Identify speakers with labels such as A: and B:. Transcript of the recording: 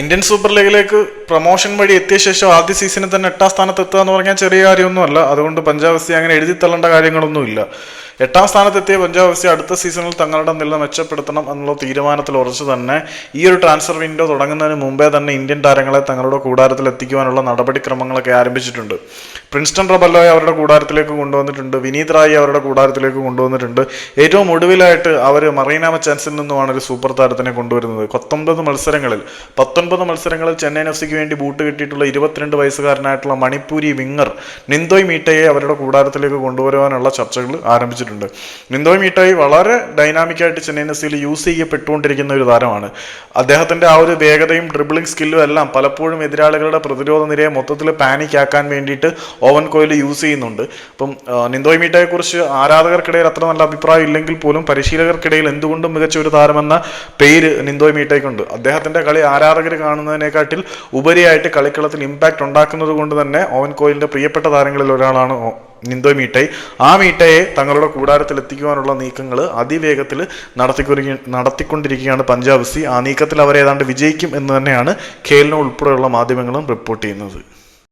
A: Indian super ലീഗിലേക്ക് promotion വഴി എത്തിയ ശേഷം ആദ്യ സീസണിൽ തന്നെ എട്ടാം സ്ഥാനത്ത് എത്തുക എന്ന് പറഞ്ഞാൽ ചെറിയ കാര്യമൊന്നുമല്ല. അതുകൊണ്ട് പഞ്ചാബ് എഫ് സി അങ്ങനെ എഴുതി തള്ളേണ്ട കാര്യങ്ങളൊന്നുമില്ല. എട്ടാം സ്ഥാനത്തെത്തിയ പഞ്ചാബ് എഫ് സി അടുത്ത സീസണിൽ തങ്ങളുടെ നില മെച്ചപ്പെടുത്തണം എന്നുള്ള തീരുമാനത്തിൽ ഉറച്ചു തന്നെ ഈ ഒരു ട്രാൻസ്ഫർ വിൻഡോ തുടങ്ങുന്നതിന് മുമ്പേ തന്നെ ഇന്ത്യൻ താരങ്ങളെ തങ്ങളുടെ കൂടാരത്തിൽ എത്തിക്കുവാനുള്ള നടപടിക്രമങ്ങളൊക്കെ ആരംഭിച്ചിട്ടുണ്ട്. പ്രിൻസ്റ്റൺ റബല്ലോയെ അവരുടെ കൂടാരത്തിലേക്ക് കൊണ്ടുവന്നിട്ടുണ്ട്. വിനീത് റായി അവരുടെ കൂടാരത്തിലേക്ക് കൊണ്ടുവന്നിട്ടുണ്ട്. ഏറ്റവും ഒടുവിലായിട്ട് അവർ മറീന ചാൻസിൽ നിന്നുമാണ് ഒരു സൂപ്പർ താരത്തിനെ കൊണ്ടുവരുന്നത്. പത്തൊമ്പത് മത്സരങ്ങളിൽ പത്തൊൻപത് മത്സരങ്ങളിൽ ചെന്നൈയിൻ എഫ് സിക്ക് വേണ്ടി ബൂട്ട് കിട്ടിയിട്ടുള്ള ഇരുപത്തിരണ്ട് വയസ്സുകാരനായിട്ടുള്ള മണിപ്പൂരി വിങ്ങർ നിന്തോയ് മീറ്റയെ അവരുടെ കൂടാരത്തിലേക്ക് കൊണ്ടുവരുവാനുള്ള ചർച്ചകൾ ആരംഭിച്ചിട്ടുണ്ട് നിന്തോയ് മീറ്റായി വളരെ ഡൈനാമിക്കായിട്ട് ചെന്നൈയിൻ എഫ് സിയിൽ യൂസ് ചെയ്യപ്പെട്ടുകൊണ്ടിരിക്കുന്ന ഒരു താരമാണ്. അദ്ദേഹത്തിന്റെ ആ ഒരു വേഗതയും ഡ്രിബിളിംഗ് സ്കില്ലും എല്ലാം പലപ്പോഴും എതിരാളികളുടെ പ്രതിരോധ നിരയെ മൊത്തത്തിൽ പാനിക് ആക്കാൻ വേണ്ടിയിട്ട് ഓവൻ കോയിൽ യൂസ് ചെയ്യുന്നുണ്ട്. അപ്പം നിന്തോയ് മീറ്റയെ കുറിച്ച് ആരാധകർക്കിടയിൽ അത്ര നല്ല അഭിപ്രായം ഇല്ലെങ്കിൽ പോലും പരിശീലകർക്കിടയിൽ എന്തുകൊണ്ടും മികച്ച ഒരു താരമെന്ന പേര് നിന്തോയ് മീറ്റയ്ക്കുണ്ട് അദ്ദേഹത്തിന്റെ കളി ആരാധകർ കാണുന്നതിനെക്കാട്ടിൽ ഉപരിയായിട്ട് കളിക്കളത്തിൽ ഇമ്പാക്റ്റ് ഉണ്ടാക്കുന്നത് കൊണ്ട് തന്നെ ഓവൻ കോയിലിന്റെ പ്രിയപ്പെട്ട താരങ്ങളിൽ ഒരാളാണ് ഓ- മീട്ടൈ ആ മീട്ടയെ തങ്ങളുടെ കൂടാരത്തിൽ എത്തിക്കുവാനുള്ള നീക്കങ്ങൾ അതിവേഗത്തിൽ നടത്തിക്കൊരു നടത്തിക്കൊണ്ടിരിക്കുകയാണ് പഞ്ചാബ് സി. ആ നീക്കത്തിൽ അവർ ഏതാണ്ട് വിജയിക്കും എന്ന് തന്നെയാണ് ഖേലിനോ ഉൾപ്പെടെയുള്ള മാധ്യമങ്ങളും റിപ്പോർട്ട് ചെയ്യുന്നത്.